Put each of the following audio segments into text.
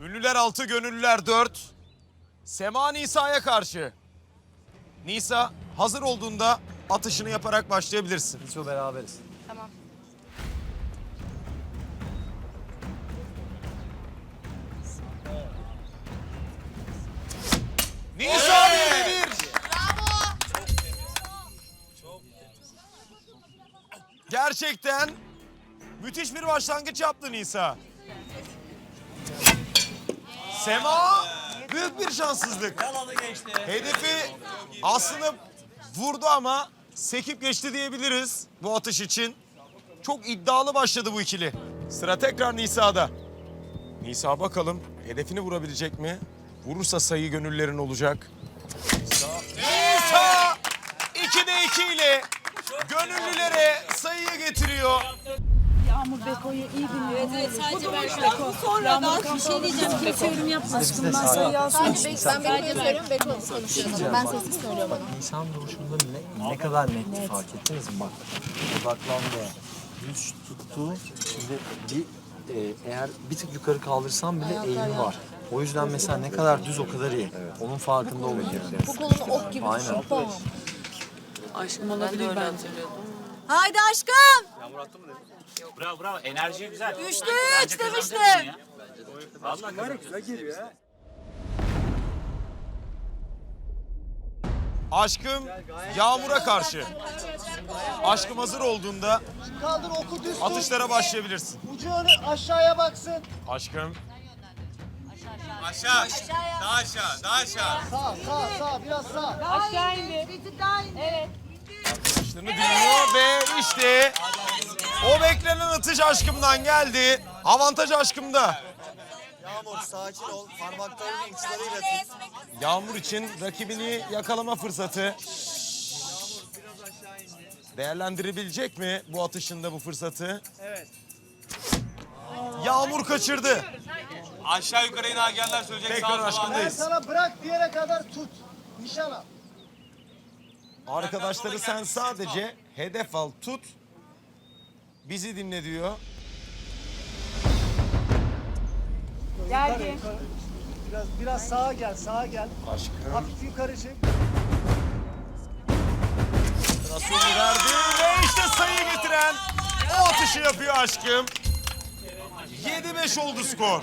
Ünlüler 6, gönüllüler 4. Sema Nisa'ya karşı. Nisa hazır olduğunda atışını yaparak başlayabilirsin. Biz o beraberiz. Tamam. Nisa birebir. Gerçekten müthiş bir başlangıç yaptı Nisa. Sema büyük bir şanssızlık. Hedefi aslında vurdu ama sekip geçti diyebiliriz bu atış için. Çok iddialı başladı bu ikili. Sıra tekrar Nisa'da. Nisa bakalım hedefini vurabilecek mi? Vurursa sayı gönüllerin olacak. Nisa 2'de 2 ile gönüllülere sayıyı getiriyor. Yağmur Beko'yu iyi dinliyor. Evet, sadece ben Beko. Sonradan bir şey diyeceğim. Kimse yorum yapma aşkım. Ben. Sadece Bek, ben Beko'yu söylüyorum, Beko konuşuyor. Ben sessiz söylüyorum ona. İnsan duruşunda ne, ne kadar netti fark ettiniz mi? Bak odaklandı. Düz tuttu. Şimdi bir e, eğer bir tık yukarı kaldırsam bile eğim var. O yüzden mesela ne kadar düz o kadar iyi. Onun farkında olun. Bu kolunu ok gibi Aynen. Aşkım olabilir bence. Haydi aşkım. Bravo bravo enerji güzel. Üçte Bence üç demiştim. ya. Vallahi kazanacaksın. Aşkım Yağmur'a karşı. Aşkım hazır olduğunda Kaldır oku düz tut. atışlara başlayabilirsin. Ucu öne aşağıya baksın. Aşkım Aşağı. Daha aşağı. Daha aşağı. Sağ sağ sağ biraz sağ. Atışlarını dinliyor ve işte o beklenen atış aşkımdan geldi. Avantaj aşkımda. Yağmur sakin ol. Parmaklarının uçlarıyla tut. Yağmur için rakibini yakalama fırsatı. Değerlendirebilecek mi bu atışında bu fırsatı? Evet. Yağmur kaçırdı. Aşağı yukarı yine hakenler söyleyecek. Tekrar aşkındayız. sana bırak diyene kadar tut. Nişan al. Arkadaşları sen sadece hedef al tut. Bizi dinle diyor. Geldi. Biraz biraz sağa gel sağa gel. Aşkım. Hafif yukarı çek. Nasıl verdi ve işte sayı getiren o atışı yapıyor aşkım. 7-5 oldu skor.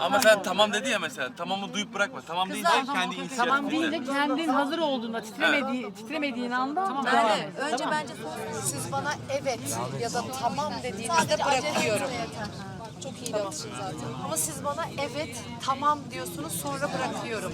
Ama sen tamam dedi ya mesela. Tamamı duyup bırakma. Tamam deyince kendi inisiyatifinde. Tamam deyince kendin hazır olduğunda titremediği, titremediğin anda tamam. Merve, önce bence siz bana evet ya da tamam dediğinizde bırakıyorum. Çok iyi de atışın zaten. Ama siz bana evet, tamam diyorsunuz sonra bırakıyorum.